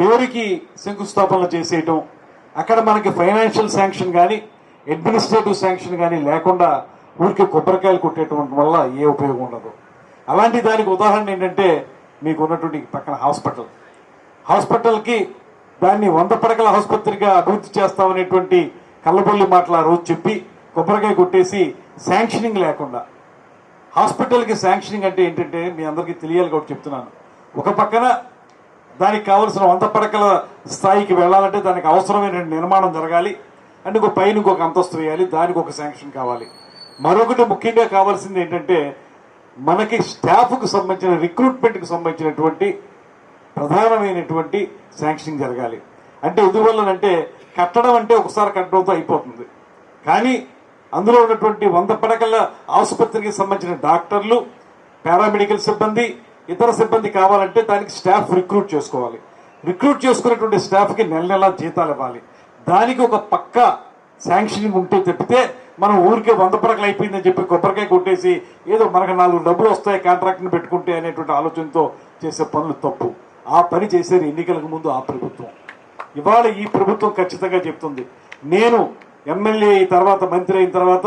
పేరుకి శంకుస్థాపనలు చేసేయటం అక్కడ మనకి ఫైనాన్షియల్ శాంక్షన్ కానీ అడ్మినిస్ట్రేటివ్ శాంక్షన్ కానీ లేకుండా ఊరికి కొబ్బరికాయలు కొట్టేటువంటి వల్ల ఏ ఉపయోగం ఉండదు. అలాంటి దానికి ఉదాహరణ ఏంటంటే మీకు ఉన్నటువంటి పక్కన హాస్పిటల్. హాస్పిటల్కి దాన్ని వంద పడకల ఆసుపత్రిగా అభివృద్ధి చేస్తామనేటువంటి కళ్ళబొల్లి మాటలు ఆ రోజు చెప్పి కొబ్బరికాయ కొట్టేసి శాంక్షనింగ్ లేకుండా. హాస్పిటల్కి శాంక్షనింగ్ అంటే ఏంటంటే మీ అందరికీ తెలియాలి కాబట్టి చెప్తున్నాను. ఒక పక్కన దానికి కావలసిన వంద పడకల స్థాయికి వెళ్ళాలంటే దానికి అవసరమైన నిర్మాణం జరగాలి. అంటే ఇంకో పైన ఇంకొక అంతస్తు వేయాలి. దానికి ఒక శాంక్షన్ కావాలి. మరొకటి ముఖ్యంగా కావాల్సింది ఏంటంటే మనకి స్టాఫ్కు సంబంధించిన రిక్రూట్మెంట్కి సంబంధించినటువంటి ప్రధానమైనటువంటి శాంక్షన్ జరగాలి. అంటే ఎందువల్లనంటే కట్టడం అంటే ఒకసారి కట్టడంతో అయిపోతుంది. కానీ అందులో ఉన్నటువంటి వంద పడకల ఆసుపత్రికి సంబంధించిన డాక్టర్లు పారామెడికల్ సిబ్బంది ఇతర సిబ్బంది కావాలంటే దానికి స్టాఫ్ రిక్రూట్ చేసుకోవాలి. రిక్రూట్ చేసుకున్నటువంటి స్టాఫ్కి నెల నెల జీతాలు ఇవ్వాలి. దానికి ఒక పక్క శాంక్షనింగ్ ఉంటే తప్పితే మనం ఊరికే వంద పరకలు అయిపోయిందని చెప్పి కొబ్బరికాయ కొట్టేసి ఏదో మనకు నాలుగు డబ్బులు వస్తాయి కాంట్రాక్ట్ని పెట్టుకుంటే అనేటువంటి ఆలోచనతో చేసే పనులు తప్పు. ఆ పని చేసేది ఎన్నికలకు ముందు ఆ ప్రభుత్వం. ఇవాళ ఈ ప్రభుత్వం ఖచ్చితంగా చెప్తుంది. నేను ఎమ్మెల్యే అయిన తర్వాత మంత్రి అయిన తర్వాత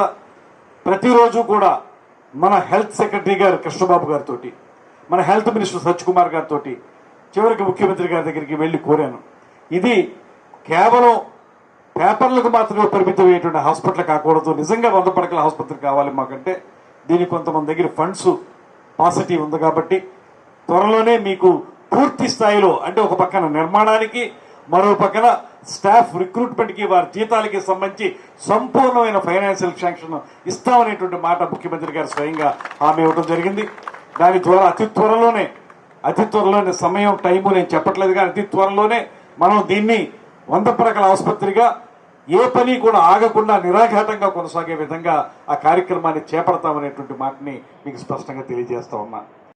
ప్రతిరోజు కూడా మన హెల్త్ సెక్రటరీ గారు కృష్ణబాబు గారితో మన హెల్త్ మినిస్టర్ సత్యకుమార్ గారితో చివరికి ముఖ్యమంత్రి గారి దగ్గరికి వెళ్ళి కోరాను. ఇది కేవలం పేపర్లకు మాత్రమే పరిమితం అయ్యేటువంటి హాస్పిటల్ కాకూడదు. నిజంగా వంద పడకల ఆసుపత్రి కావాలి మాకంటే. దీనికి కొంతమంది దగ్గర ఫండ్స్ పాసిటీ ఉంది కాబట్టి త్వరలోనే మీకు పూర్తి స్థాయిలో అంటే ఒక పక్కన నిర్మాణానికి మరో పక్కన స్టాఫ్ రిక్రూట్మెంట్కి వారి జీతాలకి సంబంధించి సంపూర్ణమైన ఫైనాన్షియల్ శాంక్షన్ ఇస్తామనేటువంటి మాట ముఖ్యమంత్రి గారు స్వయంగా హామీ ఇవ్వడం జరిగింది. దాని ద్వారా అతి త్వరలోనే అతి త్వరలోనే సమయం టైము నేను చెప్పట్లేదు కానీ అతి త్వరలోనే మనం దీన్ని వంద పడకల ఆసుపత్రిగా ఏ పని కూడా ఆగకుండా నిరాఘాటంగా కొనసాగే విధంగా ఆ కార్యక్రమాన్ని చేపడతామనేటువంటి మాటని మీకు స్పష్టంగా తెలియజేస్తా ఉన్నా.